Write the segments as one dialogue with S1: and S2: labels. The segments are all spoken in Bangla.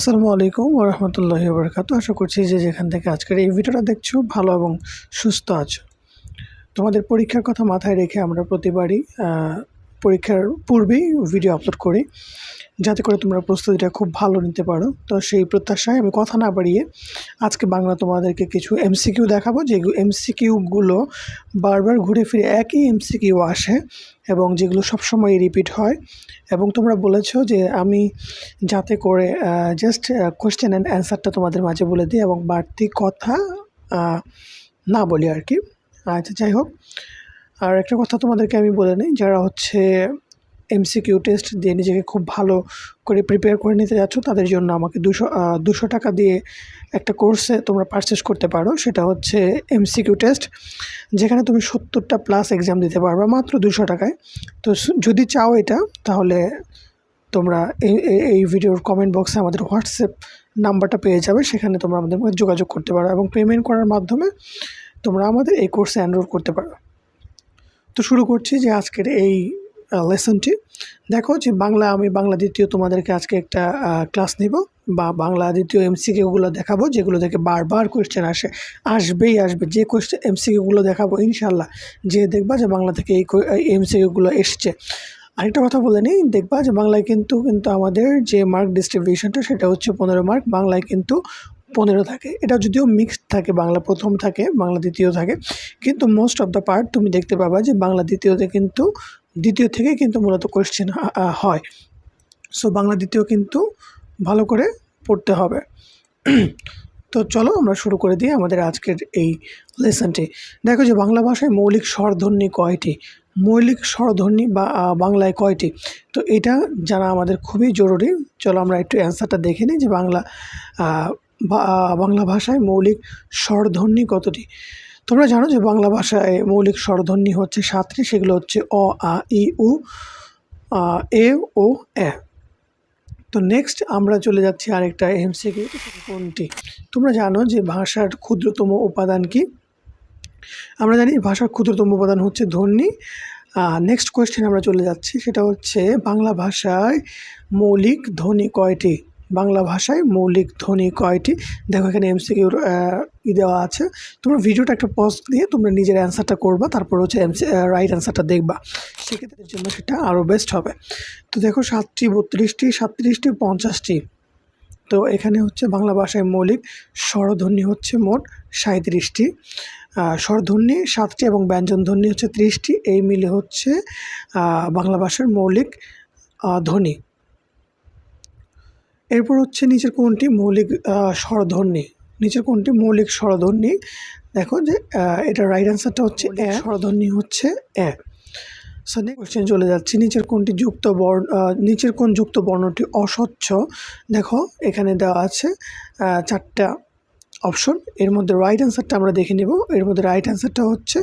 S1: আসসালামু আলাইকুম ওরহমতুল্লাহি বরকাত আশা করছি যে যেখান থেকে আজকের এই ভিডিওটা দেখছ, ভালো এবং সুস্থ আছো। তোমাদের পরীক্ষার কথা মাথায় রেখে আমরা প্রতিবারই পরীক্ষার পূর্বেই ভিডিও আপলোড করি। যাতে করে তোমরা প্রস্তুতিটা খুব ভালো নিতে পারো। তো সেই প্রত্যাশায় আমি কথা না বাড়িয়ে আজকে বাংলা তোমাদেরকে কিছু এমসিকিউ দেখাবো। যে এমসিকিউগুলো বারবার ঘুরে ফিরে একই এমসিকিউ আসে। এবং যেগুলো সবসময় রিপিট হয়। এবং তোমরা বলেছ যে আমি যাতে করে জাস্ট কোয়েশ্চেন অ্যান্ড অ্যান্সারটা তোমাদের মাঝে বলে দিই এবং বাড়তি কথা না বলি আর কি। আচ্ছা যাই হোক। আর একটা কথা তোমাদেরকে আমি বলে নিই, যারা হচ্ছে এমসিকিউ টেস্ট দিয়ে নিজেকে খুব ভালো করে প্রিপেয়ার করে নিতে যাচ্ছ, তাদের জন্য আমাকে দুশো দুশো টাকা দিয়ে একটা কোর্সে তোমরা পারচেস করতে পারো। সেটা হচ্ছে এমসিকিউ টেস্ট যেখানে তুমি সত্তরটা প্লাস এক্সাম দিতে পারবে মাত্র দুশো টাকায়। তো যদি চাও এটা, তাহলে তোমরা এই, এই- ভিডিওর কমেন্ট বক্সে আমাদের হোয়াটসঅ্যাপ নাম্বারটা পেয়ে যাবে। সেখানে তোমরা আমাদের যোগাযোগ করতে পারো এবং পেমেন্ট করার মাধ্যমে তোমরা আমাদের এই কোর্সে এনরোল করতে পারো। তো শুরু করছি যে আজকের এই লেসনটি। দেখো যে বাংলা, আমি বাংলা দ্বিতীয় তোমাদেরকে আজকে একটা ক্লাস নিব বা বাংলা দ্বিতীয় এমসিকিউগুলো দেখাবো, যেগুলো থেকে বারবার কোয়েশ্চেন আসে, আসবেই আসবে। যে কোয়েশ্চেন এমসিকিউগুলো দেখাবো ইনশাল্লাহ যে দেখবা যে বাংলা থেকে এই এমসিকিউগুলো এসছে। আরেকটা কথা বলে নিই, দেখবা যে বাংলায় কিন্তু কিন্তু আমাদের যে মার্ক ডিস্ট্রিবিউশনটা সেটা হচ্ছে পনেরো মার্ক বাংলায় কিন্তু পনেরো থাকে। এটা যদিও মিক্সড থাকে, বাংলা প্রথম থাকে, বাংলা দ্বিতীয় থাকে, কিন্তু মোস্ট অফ দ্য পার্ট তুমি দেখতে পাবা যে বাংলা দ্বিতীয়তে কিন্তু দ্বিতীয় থেকে কিন্তু মূলত কোয়েশ্চেন হয়। সো বাংলা দ্বিতীয় কিন্তু ভালো করে পড়তে হবে। তো চলো আমরা শুরু করে দিই আমাদের আজকের এই লেসনটি দেখো যে বাংলা ভাষায় মৌলিক স্বরধ্বনি কয়টি? মৌলিক স্বরধ্বনি বা বাংলায় কয়টি? তো এটা জানা আমাদের খুবই জরুরি। চলো আমরা একটু অ্যান্সারটা দেখে নিই যে বাংলা বাংলা ভাষায় মৌলিক স্বরধ্বনি কতটি? তোমরা জানো যে বাংলা ভাষায় মৌলিক স্বরধ্বনি হচ্ছে সাতটি, সেগুলো হচ্ছে অ, আ, ই, উ এ, ও, এ। তো নেক্সট আমরা চলে যাচ্ছি আরেকটা এমসিকিউ কোনটি? তোমরা জানো যে ভাষার ক্ষুদ্রতম উপাদান কি? আমরা জানি ভাষার ক্ষুদ্রতম উপাদান হচ্ছে ধ্বনি। নেক্সট কোয়েশ্চেন আমরা চলে যাচ্ছি, সেটা হচ্ছে বাংলা ভাষায় মৌলিক ধ্বনি কয়টি? বাংলা ভাষায় মৌলিক ধ্বনি কয়টি? দেখো এখানে এমসিকিউর ই দেওয়া আছে। তোমরা ভিডিওটা একটা পজ দিয়ে তোমরা নিজের অ্যান্সারটা করবা, তারপর হচ্ছে রাইট অ্যান্সারটা দেখবা। সেক্ষেত্রে জন্য সেটা আরও বেস্ট হবে। তো দেখো সাতটি, বত্রিশটি, সাতত্রিশটি, পঞ্চাশটি। তো এখানে হচ্ছে বাংলা ভাষায় মৌলিক, স্বরধ্বনি হচ্ছে মোট সাঁত্রিশটি স্বরধ্বনি সাতটি এবং ব্যঞ্জনধ্বনি হচ্ছে ত্রিশটি। এই মিলে হচ্ছে বাংলা ভাষার মৌলিক ধ্বনি। এরপর হচ্ছে নিচের কোনটি? মৌলিক স্বরধ্বনি। নিচের কোনটি মৌলিক স্বরধ্বনি দেখো যে এটা রাইট অ্যান্সারটা হচ্ছে এ স্বরধ্বনি হচ্ছে এ সো কোশ্চেন চলে যাচ্ছি। নিচের কোনটি যুক্ত বর্ণ নিচের কোন যুক্ত বর্ণটি অস্বচ্ছ। দেখো এখানে দেওয়া আছে চারটা অপশন এর মধ্যে রাইট অ্যান্সারটা আমরা দেখে নেব। এর মধ্যে রাইট অ্যান্সারটা হচ্ছে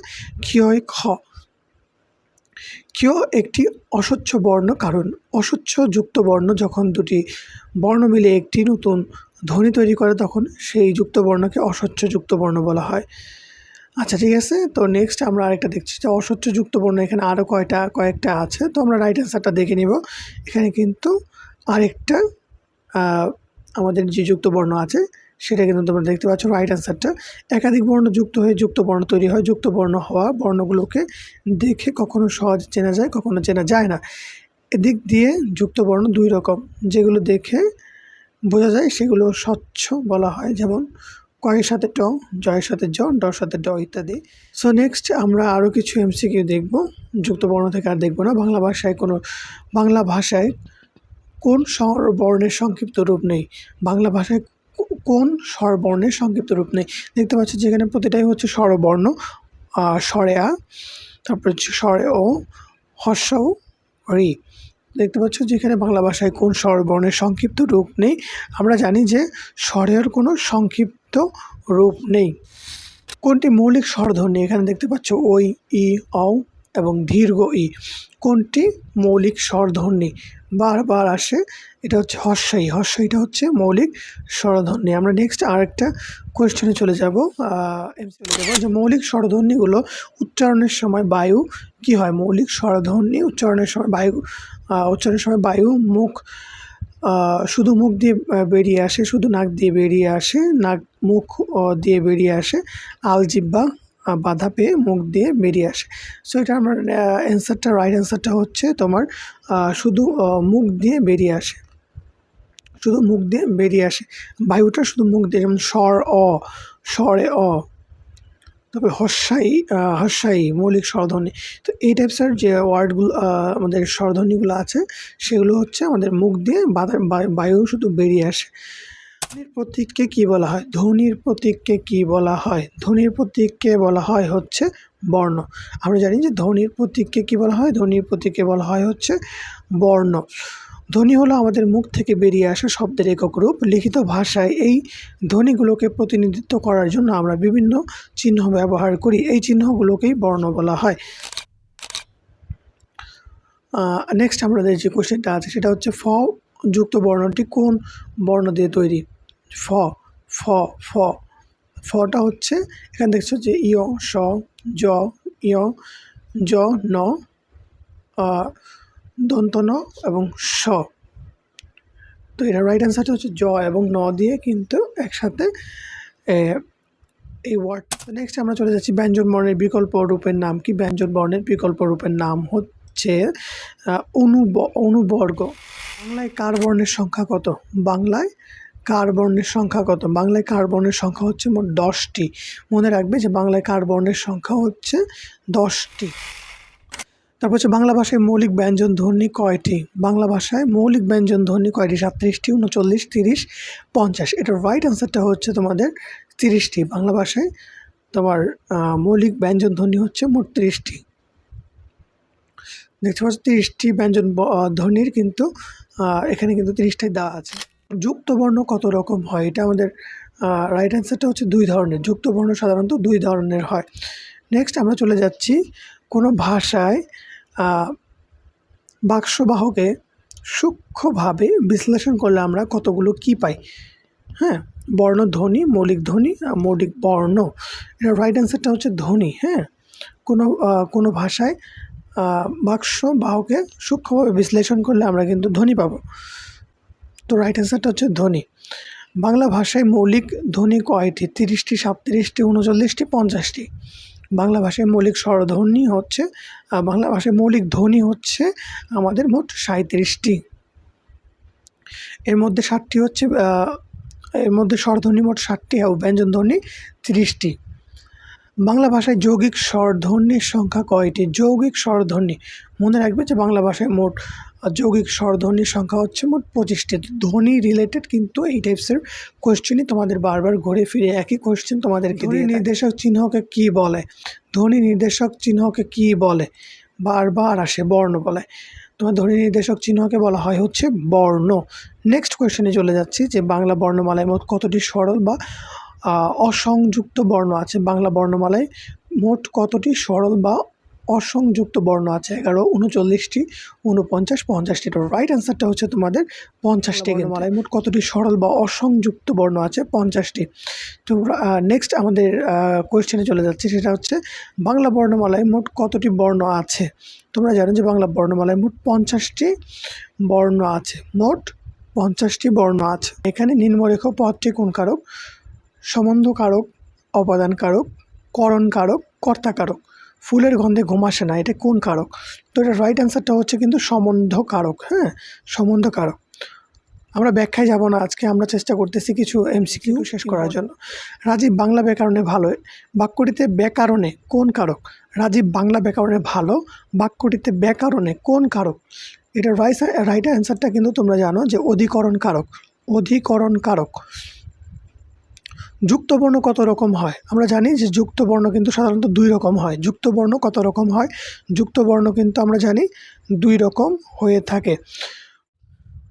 S1: ক্ষয় খ। ক্ষয় একটি অস্বচ্ছ বর্ণ কারণ অস্বচ্ছ যুক্ত বর্ণ যখন দুটি বর্ণ মিলে একটি নতুন ধ্বনি তৈরি করে তখন সেই যুক্ত বর্ণকে অস্বচ্ছ যুক্ত বর্ণ বলা হয়। আচ্ছা ঠিক আছে? তো নেক্সট আমরা আরেকটা দেখছি যে অস্বচ্ছ যুক্ত বর্ণ, এখানে আরও কয়টা, কয়েকটা আছে। তো আমরা রাইট অ্যান্সারটা দেখে নিব। এখানে কিন্তু আরেকটা আমাদের যে যুক্ত বর্ণ আছে, সেটা কিন্তু তোমরা দেখতে পাচ্ছ রাইট অ্যান্সারটা একাধিক বর্ণ যুক্ত হয়ে যুক্ত বর্ণ তৈরি হয়। যুক্ত বর্ণ হওয়া বর্ণগুলোকে দেখে কখনো সহজ চেনা যায়, কখনো চেনা যায় না। এদিক দিয়ে যুক্ত বর্ণ দুই রকম, যেগুলো দেখে বোঝা যায় সেগুলো স্বচ্ছ বলা হয়, যেমন কয়ের সাথে ট, জয়ের সাথে জ, ডর সাথে ড ইত্যাদি। সো নেক্সট আমরা আরও কিছু এমসিকিউ দেখব যুক্ত বর্ণ থেকে আর দেখব না, বাংলা ভাষায় কোনো, বাংলা ভাষায় কোন স্বর বর্ণের সংক্ষিপ্ত রূপ নেই? বাংলা ভাষায় কোন স্বরবর্ণের সংক্ষিপ্ত রূপ নেই? দেখতে পাচ্ছি যেখানে প্রতিটাই হচ্ছে স্বরবর্ণ স্বরে আ, তারপর হচ্ছে স্বরে ও, হর্ষ রি। দেখতে পাচ্ছ যেখানে বাংলা ভাষায় কোন স্বরবর্ণের সংক্ষিপ্ত রূপ নেই। আমরা জানি যে স্বরের কোনো সংক্ষিপ্ত রূপ নেই। কোনটি মৌলিক স্বরধ্বনি এখানে দেখতে পাচ্ছ ওই ই অ এবং দীর্ঘ, ই। কোনটি মৌলিক স্বরধ্বনি বারবার আসে। এটা হচ্ছে হর্ষই। হর্ষইটা হচ্ছে মৌলিক স্বরধ্বনি। আমরা নেক্সট আরেকটা কোয়েশ্চেনে চলে যাব। যাব যে মৌলিক স্বরধ্বনিগুলো উচ্চারণের সময় বায়ু কি হয়? মৌলিক স্বরধ্বনি উচ্চারণের সময় বায়ু উচ্চারণের সময় বায়ু, মুখ শুধু মুখ দিয়ে বেরিয়ে আসে, শুধু নাক দিয়ে বেরিয়ে আসে, নাক, মুখ দিয়ে বেরিয়ে আসে, আলজিব্বা বাধা পেয়ে মুখ দিয়ে বেরিয়ে আসে। সো এটা আমার অ্যান্সারটা রাইট অ্যান্সারটা হচ্ছে তোমার শুধু মুখ দিয়ে বেরিয়ে আসে। শুধু মুখ দিয়ে বেরিয়ে আসে। বায়ুটা শুধু মুখ দিয়ে, যেমন স্বর, অ, স্বরে অ, তারপরে হস্যাই হস্যাই মৌলিক স্বরধ্বনি। তো এই টাইপসের যে ওয়ার্ডগুলো আমাদের স্বরধ্বনিগুলো আছে, সেগুলো হচ্ছে আমাদের মুখ দিয়ে বাধা- বায়ু শুধু বেরিয়ে আসে। ধ্বনির প্রতীককে কি বলা হয়? ধ্বনির প্রতীককে কি বলা হয়? ধ্বনির প্রতীককে বলা হয় হচ্ছে বর্ণ। আমরা জানি যে ধ্বনির প্রতীককে কি বলা হয়? ধ্বনির প্রতীককে বলা হয় হচ্ছে বর্ণ। ধ্বনি হলো আমাদের মুখ থেকে বেরিয়ে আসা শব্দের একক রূপ। লিখিত ভাষায় এই ধ্বনিগুলোকে প্রতিনিধিত্ব করার জন্য আমরা বিভিন্ন চিহ্ন ব্যবহার করি। এই চিহ্নগুলোকেই বর্ণ বলা হয়। নেক্সট আমাদের যে কোশ্চেনটা আছে, সেটা হচ্ছে ফ, যুক্ত বর্ণটি কোন বর্ণ দিয়ে তৈরি? ফ ফ ফ। ফটা হচ্ছে, এখানে দেখছ যে ইয়, স, জ ইয় জ, ন দন্ত ন এবং স। তো এটা রাইট অ্যান্সারটা হচ্ছে জ এবং ন দিয়ে কিন্তু একসাথে এই ওয়ার্ড নেক্সট আমরা চলে যাচ্ছি ব্যঞ্জন বর্ণের বিকল্প রূপের নাম কি? ব্যঞ্জন বর্ণের বিকল্প রূপের নাম হচ্ছে অনুব, অনুবর্গ। বাংলায় কার বর্ণের সংখ্যা কত? বাংলায় কার বর্ণের সংখ্যা কত? বাংলায় কার বর্ণের সংখ্যা হচ্ছে মোট দশটি। মনে রাখবে যে বাংলায় কার বর্ণের সংখ্যা হচ্ছে দশটি। তারপর হচ্ছে বাংলা ভাষায় মৌলিক ব্যঞ্জন ধ্বনি কয়টি? বাংলা ভাষায় মৌলিক ব্যঞ্জন ধ্বনি কয়টি? সাতত্রিশটি উনচল্লিশ তিরিশ, পঞ্চাশ। এটার রাইট অ্যান্সারটা হচ্ছে তোমাদের তিরিশটি। বাংলা ভাষায় তোমার মৌলিক ব্যঞ্জন ধ্বনি হচ্ছে মোট তিরিশটি। দেখতে পাচ্ছ, তিরিশটি ব্যঞ্জন ধ্বনির কিন্তু এখানে কিন্তু তিরিশটাই দেওয়া আছে। যুক্ত বর্ণ কত রকম হয়? এটা আমাদের রাইট অ্যান্সারটা হচ্ছে দুই ধরনের। যুক্ত বর্ণ সাধারণত দুই ধরনের হয়। নেক্সট আমরা চলে যাচ্ছি কোনো ভাষায় বাক্সবাহকে সূক্ষ্মভাবে বিশ্লেষণ করলে আমরা কতগুলো কি পাই? হ্যাঁ বর্ণ ধ্বনি, মৌলিক ধ্বনি মৌলিক বর্ণ। এটা রাইট অ্যান্সারটা হচ্ছে ধ্বনি হ্যাঁ। কোনো কোনো ভাষায় বাক্স বাহকে সূক্ষ্মভাবে বিশ্লেষণ করলে আমরা কিন্তু ধ্বনি পাবো। তো রাইট অ্যান্সারটা হচ্ছে ধ্বনি বাংলা ভাষায় মৌলিক ধ্বনি কয়টি? তিরিশটি, সাতত্রিশটি, উনচল্লিশটি, পঞ্চাশটি। বাংলা ভাষায় মৌলিক স্বরধ্বনি হচ্ছে বাংলা ভাষায় মৌলিক ধ্বনি হচ্ছে আমাদের মোট সাঁত্রিশটি এর মধ্যে ষাটটি হচ্ছে এর মধ্যে স্বরধ্বনি মোট ষাটটি এবং ব্যঞ্জন ধ্বনি তিরিশটি। বাংলা ভাষায় যৌগিক স্বরধ্বনির সংখ্যা কয়টি? যৌগিক স্বরধ্বনি। মনে রাখবে যে বাংলা ভাষায় মোট যৌগিক স্বরধ্বনির সংখ্যা হচ্ছে মোট পঁচিশটি। ধ্বনি রিলেটেড কিন্তু এই টাইপসের কোয়েশ্চেনই তোমাদের বারবার ঘুরে ফিরে একই কোয়েশ্চেন তোমাদেরকে ধ্বনি নির্দেশক চিহ্নকে কি বলে? ধ্বনি নির্দেশক চিহ্নকে কি বলে? বারবার আসে বর্ণ বলে। তোমার ধ্বনি নির্দেশক চিহ্নকে বলা হয় হচ্ছে বর্ণ। নেক্সট কোয়েশ্চেনে চলে যাচ্ছি যে বাংলা বর্ণমালায় মোট কতটি সরল বা অসংযুক্ত বর্ণ আছে? বাংলা বর্ণমালায় মোট কতটি সরল বা অসংযুক্ত বর্ণ আছে এগারো উনচল্লিশটি উনপঞ্চাশ পঞ্চাশটি। রাইট অ্যান্সারটা হচ্ছে তোমাদের পঞ্চাশটি বর্ণমালায়। মোট কতটি সরল বা অসংযুক্ত বর্ণ আছে? পঞ্চাশটি। তো নেক্সট আমাদের কোয়েশ্চেনে চলে যাচ্ছে। সেটা হচ্ছে বাংলা বর্ণমালায় মোট কতটি বর্ণ আছে? তোমরা জানো যে বাংলা বর্ণমালায় মোট পঞ্চাশটি বর্ণ আছে। মোট পঞ্চাশটি বর্ণ আছে। এখানে নিম্নরেখ পদটি কোন কারক? সম্বন্ধ কারক অপাদান কারক করণ কারক কর্তা কারক ফুলের গন্ধে ঘুম আসে না এটা কোন কারক? তো এটা রাইট অ্যান্সারটা হচ্ছে কিন্তু সম্বন্ধ কারক হ্যাঁ? সম্বন্ধ কারক। আমরা ব্যাখ্যায় যাব না আজকে আমরা চেষ্টা করতেছি কিছু এমসিকিউ শেষ করার জন্য। রাজীব বাংলা ব্যাকরণে ভালো বাক্যটিতে ব্যাকরণে কোন কারক? রাজীব বাংলা ব্যাকরণে ভালো বাক্যটিতে ব্যাকরণে কোন কারক? এটা রাইট রাইট অ্যান্সারটা কিন্তু তোমরা জানো যে অধিকরণ কারক অধিকরণ কারক। যুক্তবর্ণ কত রকম হয়? আমরা জানি যে যুক্তবর্ণ কিন্তু সাধারণত দুই রকম হয়। যুক্তবর্ণ কত রকম হয়? যুক্তবর্ণ কিন্তু আমরা জানি দুই রকম হয়ে থাকে।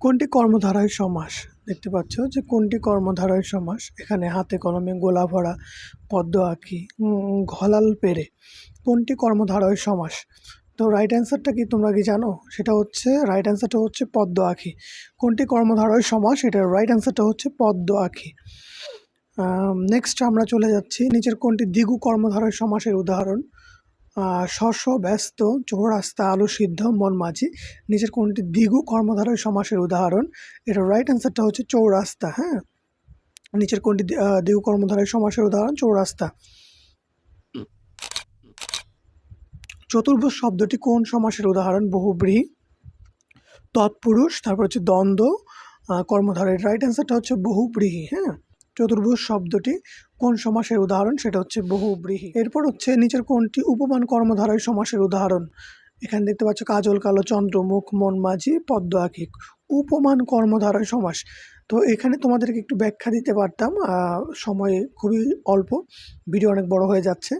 S1: কোনটি কর্মধারয় সমাস? দেখতে পাচ্ছ যে কোনটি কর্মধারয় সমাস? এখানে হাতে কলমে গোলা ভরা, পদ্ম আঁকি ঘলাল পেরে। কোনটি কর্মধারয় সমাস? তো রাইট অ্যান্সারটা কি তোমরা কি জানো? সেটা হচ্ছে রাইট অ্যান্সারটা হচ্ছে পদ্ম আঁকি। কোনটি কর্মধারয় সমাস? এটার রাইট অ্যান্সারটা হচ্ছে পদ্ম আঁকি। নেক্সট আমরা চলে যাচ্ছি। নিচের কোনটি দ্বিগু কর্মধারয় সমাসের উদাহরণ। শস্য ব্যস্ত চৌরাস্তা আলু সিদ্ধ মন মাঝি। নিচের কোনটি দ্বিগু কর্মধারয় সমাসের উদাহরণ। এটা রাইট অ্যান্সারটা হচ্ছে চৌরাস্তা হ্যাঁ? নিচের কোনটি দি- আহ, দ্বিগু কর্মধারয় সমাসের উদাহরণ চৌরাস্তা। চতুর্ভুজ শব্দটি কোন সমাসের উদাহরণ? বহুব্রীহি তৎপুরুষ তারপর হচ্ছে দ্বন্দ্ব। আহ, কর্মধারের রাইট অ্যান্সারটা হচ্ছে বহুব্রীহি হ্যাঁ? চতুর্ভুজ শব্দটি কোন সমাসের উদাহরণ? সেটা হচ্ছে বহুব্রীহী। এরপর হচ্ছে নিচের কোনটি উপমান কর্মধারয় সমাসের উদাহরণ। এখানে দেখতে পাচ্ছ কাজল, কালো, চন্দ্র, মুখ, মন, মাঝি, পদ্ম, আখিক। উপমান কর্মধারয় সমাস। তো এখানে তোমাদেরকে একটু ব্যাখ্যা দিতে পারতাম। সময় খুবই অল্প, ভিডিও অনেক বড় হয়ে যাচ্ছে।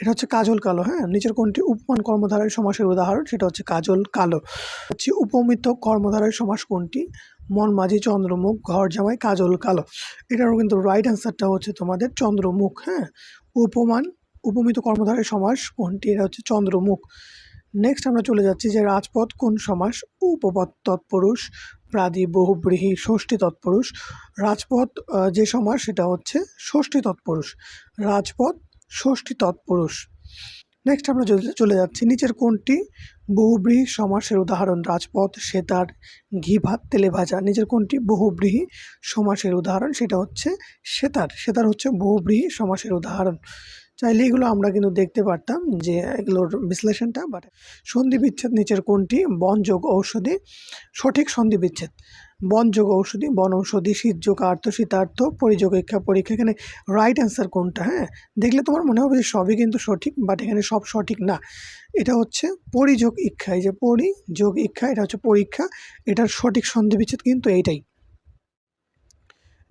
S1: এটা হচ্ছে কাজল কালো হ্যাঁ? নিচের কোনটি? উপমান কর্মধারয় সমাসের উদাহরণ, সেটা হচ্ছে কাজল কালো। হচ্ছে উপমিত কর্মধারয় সমাস কোনটি? মন মাঝি চন্দ্রমুখ, ঘর জামাই কাজল কালো। এটারও কিন্তু রাইট অ্যান্সারটা হচ্ছে তোমাদের চন্দ্রমুখ হ্যাঁ? উপমান, উপমিত কর্মধারয় সমাস কোনটি? এটা হচ্ছে চন্দ্রমুখ। নেক্সট আমরা চলে যাচ্ছি যে রাজপথ কোন সমাস? উপপদ তৎপুরুষ, প্রাদি বহুব্রীহি ষষ্ঠী তৎপুরুষ। রাজপথ যে সমাস সেটা হচ্ছে ষষ্ঠী তৎপুরুষ। রাজপথ, ষষ্ঠী তৎপুরুষ। নেক্সট আমরা চলে- চলে যাচ্ছি নিচের কোনটি? বহুব্রীহি সমাসের উদাহরণ। রাজপথ, সেতার, ঘি ভাত, তেলে ভাজা। নিচের কোনটি? বহুব্রীহি সমাসের উদাহরণ। সেটা হচ্ছে সেতার। সেতার হচ্ছে বহুব্রীহি সমাসের উদাহরণ। চাইলে এগুলো আমরা কিন্তু দেখতে পারতাম যে এগুলোর বিশ্লেষণটা বাট সন্ধি বিচ্ছেদ নিচের কোনটি? বনযোগ ঔষধি। সঠিক সন্ধি বিচ্ছেদ বনযোগ ঔষধি, বন ঔষধি শীতযোগ আর্থ শীতার্থ, পরিযোগ ইচ্ছা পরীক্ষা, এখানে রাইট অ্যান্সার কোনটা হ্যাঁ? দেখলে তোমার মনে হবে যে সবই কিন্তু সঠিক বাট এখানে সব সঠিক না। এটা হচ্ছে পরিযোগ ইচ্ছা এই যে পরিযোগ ইচ্ছা এটা হচ্ছে পরীক্ষা, এটার সঠিক সন্ধি বিচ্ছেদ কিন্তু এইটাই।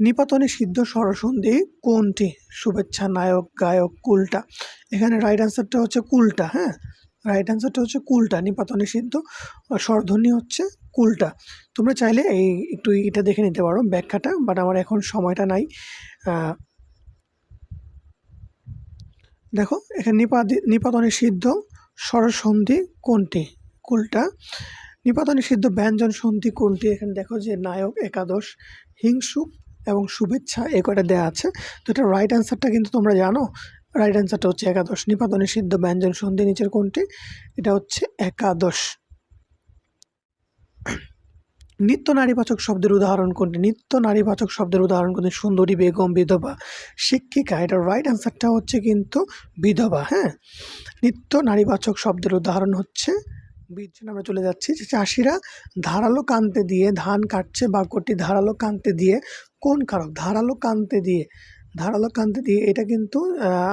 S1: নিপাতনে সিদ্ধ স্বরসন্ধি কোনটি? শুভেচ্ছা নায়ক, গায়ক, কুলটা। এখানে রাইট অ্যান্সারটা হচ্ছে কুলটা হ্যাঁ? রাইট অ্যান্সারটা হচ্ছে কুলটা, নিপাতনে সিদ্ধ স্বরধ্বনি হচ্ছে কুলটা। তোমরা চাইলে এই একটু এটা দেখে নিতে পারো ব্যাখ্যাটা বাট আমার এখন সময়টা নাই। দেখো, এখানে নিপাদি, নিপাতনে সিদ্ধ স্বরসন্ধি কোনটি? কুলটা। নিপাতনে সিদ্ধ ব্যঞ্জন সন্ধি কোনটি? এখানে দেখো যে নায়ক, একাদশ, হিংসুক এবং শুভেচ্ছা এ কটা দেওয়া আছে? তো এটা রাইট অ্যান্সারটা কিন্তু তোমরা জানো। রাইট অ্যান্সারটা হচ্ছে একাদশ, নিপাতনে সিদ্ধ, ব্যঞ্জন, সন্ধি, নিচের কোনটি এটা হচ্ছে একাদশ। নিত্য নারীবাচক শব্দের উদাহরণ কোনটি? নিত্য নারীবাচক শব্দের উদাহরণ কোনটি? সুন্দরী, বেগম, বিধবা, শিক্ষিকা। এটা রাইট অ্যান্সারটা হচ্ছে কিন্তু বিধবা হ্যাঁ? নিত্য নারীবাচক শব্দের উদাহরণ হচ্ছে বীরজন আমরা চলে যাচ্ছি। যে চাষিরা ধারালো কান্তে দিয়ে ধান কাটছে বাক্যটি ধারালো কান্তে দিয়ে, কোন কারক? ধারালো কান্তে দিয়ে। ধারালো কান্তে দিয়ে এটা কিন্তু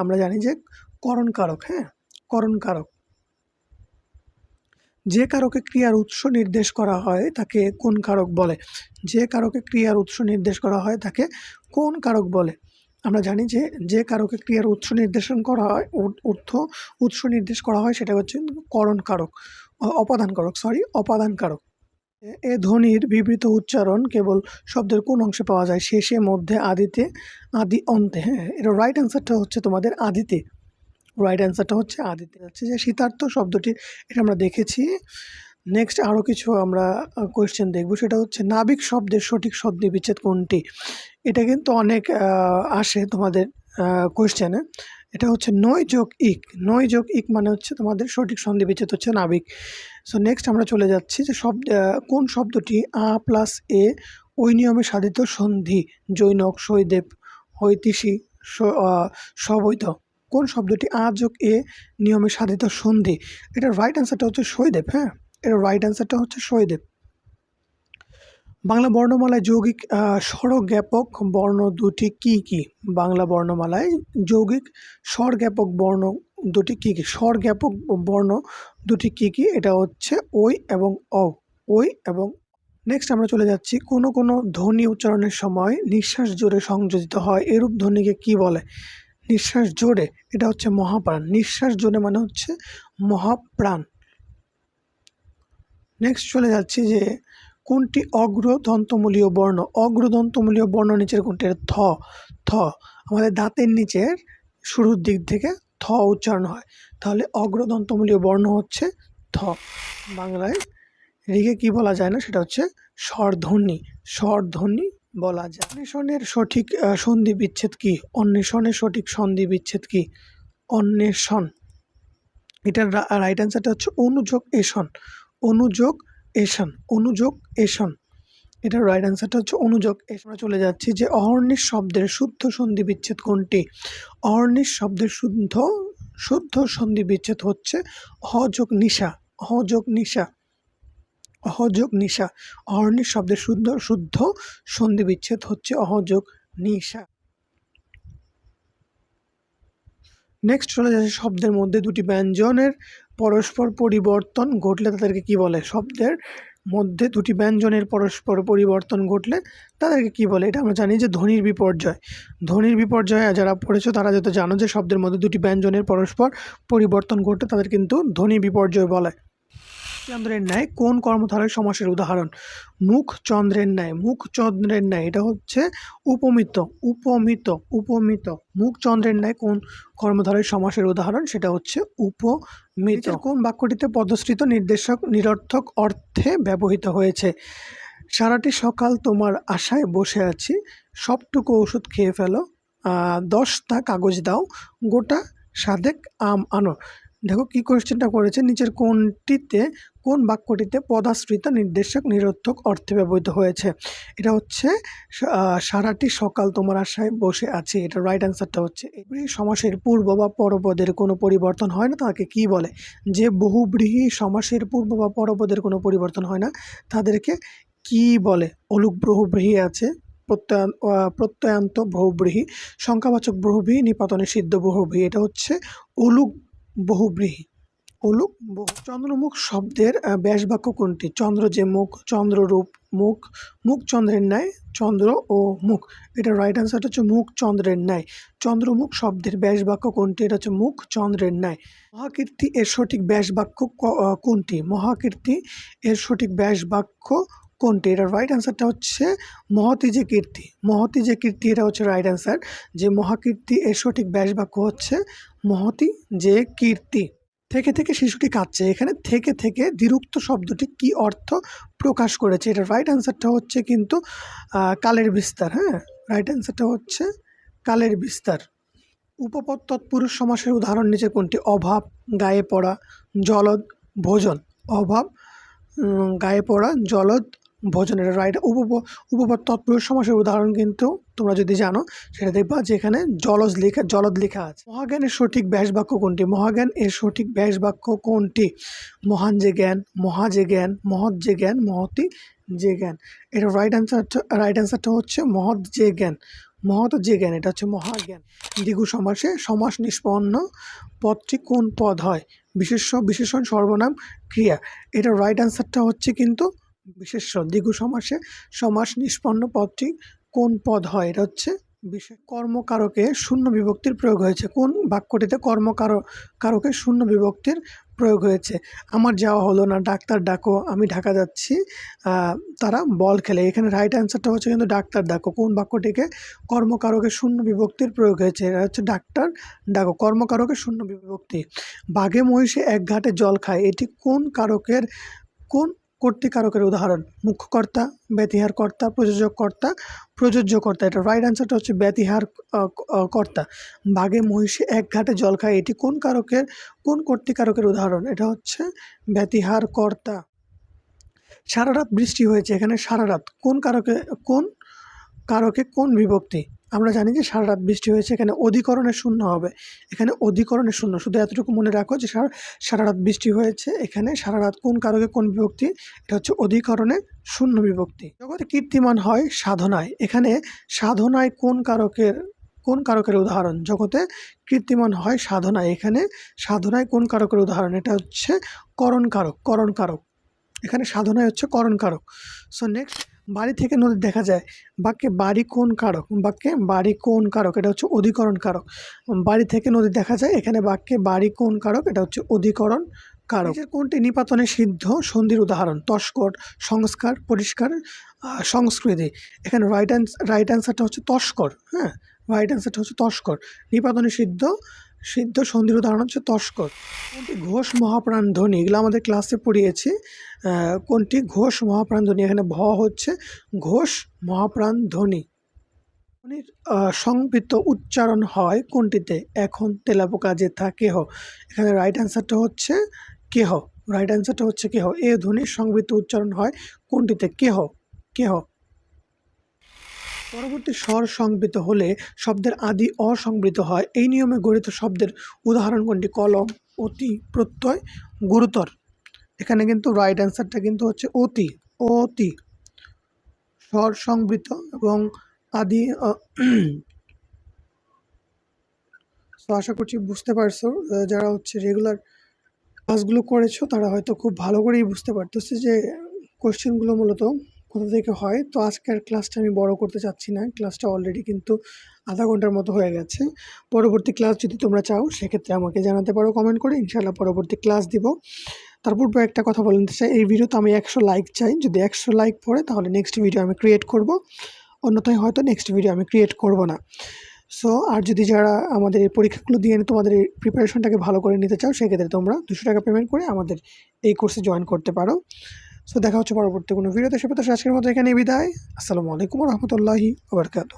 S1: আমরা জানি যে করণ কারক হ্যাঁ? করণ কারক। যে কারকে ক্রিয়ার উৎস নির্দেশ করা হয়, তাকে কোন কারক বলে? যে কারকে ক্রিয়ার উৎস নির্দেশ করা হয়, তাকে কোন কারক বলে? আমরা জানি যে যে কারকে ক্রিয়ার উৎস নির্দেশন করা হয় উর্থ উৎস নির্দেশ করা হয়, সেটা হচ্ছে করণ কারক। অপাদান কারক সরি অপাদান কারক এ- ধ্বনির বিবৃত উচ্চারণ কেবল শব্দের কোন অংশে পাওয়া যায়? শেষে, মধ্যে, আদিতে, আদি, অন্তে। হ্যাঁ এটা রাইট অ্যান্সারটা হচ্ছে তোমাদের আদিতে। রাইট অ্যান্সারটা হচ্ছে আদিতে। হচ্ছে যে শীতার্থ শব্দটি, এটা আমরা দেখেছি। নেক্সট আরও কিছু আমরা কোয়েশ্চেন দেখব। সেটা হচ্ছে নাবিক শব্দের সঠিক সন্ধি বিচ্ছেদ কোনটি? এটা কিন্তু অনেক আসে তোমাদের কোয়েশ্চেনে এটা হচ্ছে নয় যোগ ইক। নয় যোগ ইক মানে হচ্ছে তোমাদের সঠিক সন্ধি বিচ্ছেদ হচ্ছে নাবিক। সো নেক্সট আমরা চলে যাচ্ছি যে শব্দ কোন শব্দটি আ প্লাস এ ওই নিয়মে সাধিত সন্ধি? জৈনক সৈদেব হৈতিষী স- আহ, সবৈধ। কোন শব্দটি আ যোগ এ নিয়মে সাধিত সন্ধি? এটার রাইট অ্যান্সারটা হচ্ছে সৈদেব হ্যাঁ? এটার রাইট অ্যান্সারটা হচ্ছে সৈদেব বাংলা বর্ণমালায় যৌগিক স্বরজ্ঞাপক বর্ণ দুটি কি কি? বাংলা বর্ণমালায় যৌগিক, স্বরজ্ঞাপক বর্ণ দুটি কি কি? স্বরজ্ঞাপক বর্ণ দুটি কি কি? এটা হচ্ছে ওই এবং অ। ওই এবং নেক্সট আমরা চলে যাচ্ছি। কোনো কোনো ধ্বনি উচ্চারণের সময় নিঃশ্বাস জোরে সংযোজিত হয়। এরূপ ধ্বনিকে কি বলে? নিঃশ্বাস জোরে। এটা হচ্ছে মহাপ্রাণ। নিঃশ্বাস জোরে মানে হচ্ছে মহাপ্রাণ। নেক্সট চলে যাচ্ছি যে কোনটি অগ্রদন্তমূলীয় বর্ণ? অগ্রদন্তমূলীয় বর্ণ নিচের কোনটি থ। থ। আমাদের দাঁতের নিচের শুরুর দিক থেকে থ উচ্চারণ হয়। তাহলে অগ্রদন্তমূলীয় বর্ণ হচ্ছে থ। বাংলায় রিগে কি বলা যায় না? সেটা হচ্ছে স্বরধ্বনি। স্বরধ্বনি বলা যায়। অন্বেষণের সঠিক সন্ধি বিচ্ছেদ কি? অন্বেষণের সঠিক সন্ধি বিচ্ছেদ কি? অন্বেষণ। এটার রাইট অ্যান্সারটা হচ্ছে অনুযোগ এসন অনুযোগ এসন অনুযোগ এসন এটার রাইট অ্যান্সারটা হচ্ছে অনুযোগ আমরা চলে যাচ্ছি যে অহর্নিশ শব্দের শুদ্ধ সন্ধি বিচ্ছেদ কোনটি? অহর্নিশ শব্দের শুদ্ধ শুদ্ধ সন্ধি বিচ্ছেদ হচ্ছে অহযোগ নিশা অহযোগ নিশা অহযোগ নিশা। অহর্নিশ শব্দের শুদ্ধ শুদ্ধ সন্ধি বিচ্ছেদ হচ্ছে অহযোগ নিশা। নেক্সট চলে যাচ্ছে শব্দের মধ্যে দুটি ব্যঞ্জনের পরস্পর পরিবর্তন ঘটলে তাদেরকে কি বলে? শব্দের মধ্যে দুটি ব্যঞ্জনের পরস্পর পরিবর্তন ঘটলে তাদেরকে কি বলে? এটা আমরা জানি যে ধ্বনির বিপর্যয়। ধ্বনির বিপর্যয়ে যারা পড়েছো তারা যাতে জানো যে শব্দের মধ্যে দুটি ব্যঞ্জনের পরস্পর পরিবর্তন ঘটলে তাদের কিন্তু ধ্বনি বিপর্যয় বলে। চন্দ্রের ন্যায় কোন কর্মধারয় সমাসের উদাহরণ? মুখ চন্দ্রের ন্যায় মুখ চন্দ্রের ন্যায় এটা হচ্ছে উপমিত উপমিত উপমিত। মুখ চন্দ্রের ন্যায় কোন কর্মধারয় সমাসের উদাহরণ? সেটা হচ্ছে উপমিত। কোন বাক্যটিতে পদশ্রিত নির্দেশক নিরর্থক অর্থে ব্যবহৃত হয়েছে? সারাটি সকাল তোমার আশায় বসে আছি সবটুকু ওষুধ খেয়ে ফেলো দশটা কাগজ দাও গোটা সাদেক আম আনো। দেখো কি কোয়েশ্চেনটা করেছে? নিচের কোনটিতে, কোন বাক্যটিতে পদাশ্রিত নির্দেশক নিরর্থক অর্থে ব্যবহৃত হয়েছে? এটা হচ্ছে সারাটি সকাল তোমার আশায় বসে আছে। এটা রাইট অ্যান্সারটা হচ্ছে সমাসের পূর্ব বা পরপদের কোনো পরিবর্তন হয় না, তাকে কি বলে? যে বহুব্রীহী সমাসের পূর্ব বা পরপদের কোনো পরিবর্তন হয় না, তাদেরকে কি বলে? অলুক বহুব্রীহী আছে, প্রত্যয় প্রত্যয়ান্ত বহুব্রীহী, সংখ্যাবাচক বহুব্রীহী, নিপাতনে সিদ্ধ বহুব্রীহী। এটা হচ্ছে, অলুক বহুব্রীহী। অলুক বহু, চন্দ্রমুখ শব্দের ব্যাস বাক্য কোনটি? চন্দ্র যে মুখ চন্দ্ররূপ মুখ মুখ চন্দ্রের ন্যায়, চন্দ্র ও মুখ। এটা রাইট অ্যান্সারটা হচ্ছে মুখ চন্দ্রের ন্যায়। চন্দ্রমুখ শব্দের ব্যাস বাক্য কোনটি? এটা হচ্ছে মুখ চন্দ্রের ন্যায়। মহাকীর্তি এর সঠিক ব্যাস বাক্য কোনটি? মহাকীর্তি এর সঠিক ব্যাস বাক্য কোনটি এটার রাইট অ্যান্সারটা হচ্ছে মহতি যে কীর্তি। মহতি যে কীর্তি, এটা হচ্ছে রাইট অ্যান্সার যে মহাকীর্তি এর সঠিক ব্যাস বাক্য হচ্ছে মহতি যে কীর্তি। থেকে থেকে শিশুটি কাঁদছে। এখানে থেকে থেকে দ্বিরুক্ত শব্দটি কি অর্থ প্রকাশ করেছে? এটা রাইট অ্যান্সারটা হচ্ছে কিন্তু কালের বিস্তার হ্যাঁ? রাইট অ্যান্সারটা হচ্ছে কালের বিস্তার। উপপদ তৎপুরুষ সমাসের উদাহরণ নিচে কোনটি? অভাব, গায়ে পড়া, জলদ, ভোজন। অভাব গায়ে পড়া, জলদ ভোজনের রাইট উপপ উপপদ তৎপুরুষ সমাসের উদাহরণ কিন্তু তোমরা যদি জানো, সেটা দেখবা যে এখানে জলজ লেখা, জলদ লেখা আছে। মহাজ্ঞানের সঠিক ব্যাস বাক্য কোনটি? মহাজ্ঞান এর সঠিক ব্যাস বাক্য কোনটি? মহান যে জ্ঞান, মহা যে জ্ঞান, মহৎ যে জ্ঞান, মহতি যে জ্ঞান। এটা রাইট অ্যান্সারটা রাইট অ্যান্সারটা হচ্ছে মহৎ যে জ্ঞান। মহৎ যে জ্ঞান, এটা হচ্ছে মহাজ্ঞান। দ্বিগু সমাসে সমাস নিষ্পন্ন পদটি কোন পদ হয়? বিশেষ বিশেষণ, সর্বনাম, ক্রিয়া। এটা রাইট অ্যান্সারটা হচ্ছে কিন্তু বিশেষ্য দ্বিগু সমাসে সমাস নিষ্পন্ন পদটি কোন পদ হয়? এটা হচ্ছে বিশেষ কর্মকারকে শূন্য বিভক্তির প্রয়োগ হয়েছে। কোন বাক্যটিতে কর্মকার, কারকে শূন্য বিভক্তির প্রয়োগ হয়েছে? আমার যাওয়া হলো না, ডাক্তার ডাকো, আমি ঢাকা যাচ্ছি। তারা বল খেলে। এখানে রাইট অ্যান্সারটা হচ্ছে কিন্তু ডাক্তার ডাকো। কোন বাক্যটিকে কর্মকারকে শূন্য বিভক্তির প্রয়োগ হয়েছে? এটা হচ্ছে ডাক্তার ডাকো, কর্মকারকে শূন্য বিভক্তি। বাঘে মহিষে এক ঘাটে জল খায়। এটি কোন কারকের, কোন কর্তৃকারকের উদাহরণ, মুখ্যকর্তা ব্যতিহার কর্তা প্রযোজক কর্তা প্রযোজ্য কর্তা এটা রাইট অ্যান্সারটা হচ্ছে ব্যতিহার কর্তা। বাঘে, মহিষে এক ঘাটে জল খায়, এটি কোন কারকের, কোন কর্তৃকারকের উদাহরণ? এটা হচ্ছে ব্যতিহার কর্তা সারা রাত বৃষ্টি হয়েছে, এখানে সারা রাত কোন কারকে কোন কারকে কোন বিভক্তি? আমরা জানি যে সারা রাত বৃষ্টি হয়েছে, এখানে অধিকরণের শূন্য হবে। এখানে অধিকরণের শূন্য। শুধু এতটুকু মনে রাখো যে সারা সারা রাত বৃষ্টি হয়েছে, এখানে সারা রাত কোন কারকে কোন বিভক্তি? এটা হচ্ছে অধিকরণে শূন্য বিভক্তি। জগতে কীর্তিমান হয় সাধনায়। এখানে সাধনায় কোন কারকের কোন কারকের উদাহরণ? জগতে কীর্তিমান হয় সাধনায়। এখানে সাধনায় কোন কারকের উদাহরণ? এটা হচ্ছে করণ কারক করণ কারক। এখানে সাধনায় হচ্ছে করণ কারক। সো নেক্সট বাড়ি থেকে নদী দেখা যায়, বাক্যে বাড়ি কোন কারক? বাক্যে বাড়ি কোন কারক? এটা হচ্ছে অধিকরণ কারক। বাড়ি থেকে নদী দেখা যায়, এখানে বাক্যে বাড়ি কোন কারক? এটা হচ্ছে অধিকরণ কারক। কোনটি নিপাতনে সিদ্ধ? সন্ধির উদাহরণ, তস্কর, সংস্কার, পরিষ্কার সংস্কৃতি। এখানে রাইট অ্যান্স রাইট অ্যান্সারটা হচ্ছে তস্কর হ্যাঁ? রাইট অ্যান্সারটা হচ্ছে তস্কর। নিপাতনে সিদ্ধ সিদ্ধ সন্ধির উদাহরণ হচ্ছে তস্কর। কোনটি ঘোষ মহাপ্রাণ ধ্বনি? এগুলো আমাদের ক্লাসে পড়িয়েছি। কোনটি ঘোষ মহাপ্রাণ ধ্বনি? এখানে ভ হচ্ছে ঘোষ মহাপ্রাণ ধ্বনি। ধ্বনির সংবৃত উচ্চারণ হয় কোনটিতে? এখন তেলাপোকা যে থা কেহ। এখানে রাইট অ্যান্সারটা হচ্ছে কেহ। রাইট অ্যান্সারটা হচ্ছে কেহ। এ ধ্বনির সংবৃত উচ্চারণ হয় কোনটিতে? কেহ। কেহ। পরবর্তী স্বর সংবৃত হলে শব্দের আদি অসংবৃত হয়। এই নিয়মে গঠিত শব্দের উদাহরণ কোনটি? কলম, অতি, প্রত্যয়, গুরুতর। এখানে কিন্তু রাইট অ্যান্সারটা কিন্তু হচ্ছে অতি অতি। স্বর সংবৃত এবং আদি তো আশা করছি বুঝতে পারছ যারা হচ্ছে রেগুলার ক্লাসগুলো করেছ, তারা হয়তো খুব ভালো করেই বুঝতে পারতেছে যে কোশ্চেনগুলো মূলত কোথা থেকে হয়। তো আজকের ক্লাসটা আমি বড় করতে চাচ্ছি না। ক্লাসটা অলরেডি কিন্তু আধা ঘণ্টার মতো হয়ে গেছে। পরবর্তী ক্লাস যদি তোমরা চাও, সেক্ষেত্রে আমাকে জানাতে পারো কমেন্ট করে ইনশাল্লাহ পরবর্তী ক্লাস দিব। তারপর একটা কথা বলে নিতে চাই, এই ভিডিওতে আমি একশো লাইক চাই। যদি একশো লাইক পড়ে, তাহলে নেক্সট ভিডিও আমি ক্রিয়েট করব। অন্যথায় হয়তো নেক্সট ভিডিও আমি ক্রিয়েট করব না। সো আর যদি যারা আমাদের এই পরীক্ষাগুলো দিয়ে তোমাদের এই প্রিপারেশনটাকে ভালো করে নিতে চাও, সেক্ষেত্রে তোমরা দুশো টাকা পেমেন্ট করে আমাদের এই কোর্সে জয়েন করতে পারো। সো দেখা হচ্ছে পরবর্তী কোনো ভিডিওতে সে আজকের মতো এখানে বিদায়। আসসালামু আলাইকুম রহমতুল্লাহি ওবরকাতু